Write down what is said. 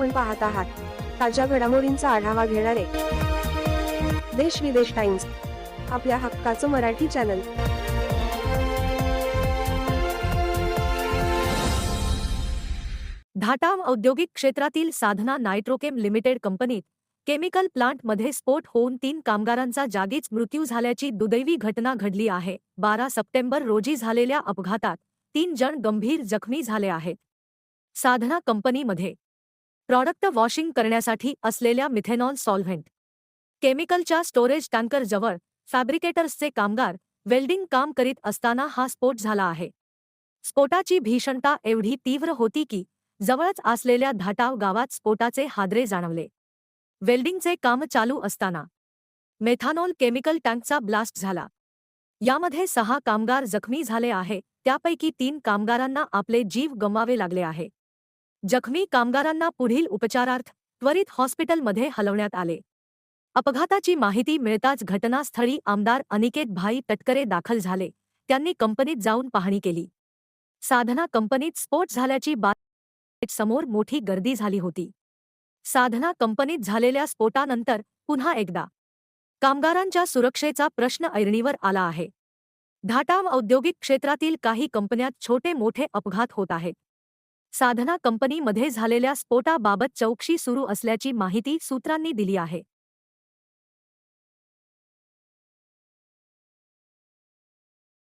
आपण पाहत आहात. ताज्या घडामोडींचा आढावा घेणारे देश विदेश टाइम्स आपल्या हक्काचं मराठी चॅनल. धाटाव औद्योगिक क्षेत्रातील साधना नायट्रोकेम लिमिटेड कंपनीत केमिकल प्लांटमध्ये स्फोट होऊन तीन कामगारांचा जागीच मृत्यू झाल्याची दुदैवी घटना घडली आहे. बारा सप्टेंबर रोजी झालेल्या अपघातात तीन जण गंभीर जखमी झाले आहेत. साधना कंपनीमध्ये प्रॉडक्ट वॉशिंग करण्यासाठी असलेल्या मिथेनॉल सॉल्व्हेंट. केमिकलच्या स्टोरेज टँकरजवळ फॅब्रिकेटर्सचे कामगार वेल्डिंग काम करीत असताना हा स्फोट झाला आहे. स्फोटाची भीषणता एवढी तीव्र होती की जवळच असलेल्या धाटाव गावात स्फोटाचे हादरे जाणवले. वेल्डिंगचे काम चालू असताना मेथानॉल केमिकल टँकचा ब्लास्ट झाला. यामध्ये सहा कामगार जखमी झाले आहे त्यापैकी तीन कामगारांना आपले जीव गमवावे लागले आहे. जखमी कामगारांना पुढील उपचारार्थ त्वरित हॉस्पिटलमध्ये हलवण्यात आले. अपघाताची माहिती मिळताच घटनास्थळी आमदार अनिकेत भाई तटकरे दाखल झाले. त्यांनी कंपनीत जाऊन पाहणी केली. साधना कंपनीत स्फोट झाल्याची बात समोर मोठी गर्दी झाली होती. साधना कंपनीत झालेल्या स्फोटानंतर पुन्हा एकदा कामगारांच्या सुरक्षेचा प्रश्न ऐरणीवर आला आहे. धाटाव औद्योगिक क्षेत्रातील काही कंपन्यात छोटे मोठे अपघात होत आहेत. साधना कंपनीमध्ये झालेल्या स्फोटाबाबत चौकशी सुरू असल्याची माहिती सूत्रांनी दिली आहे.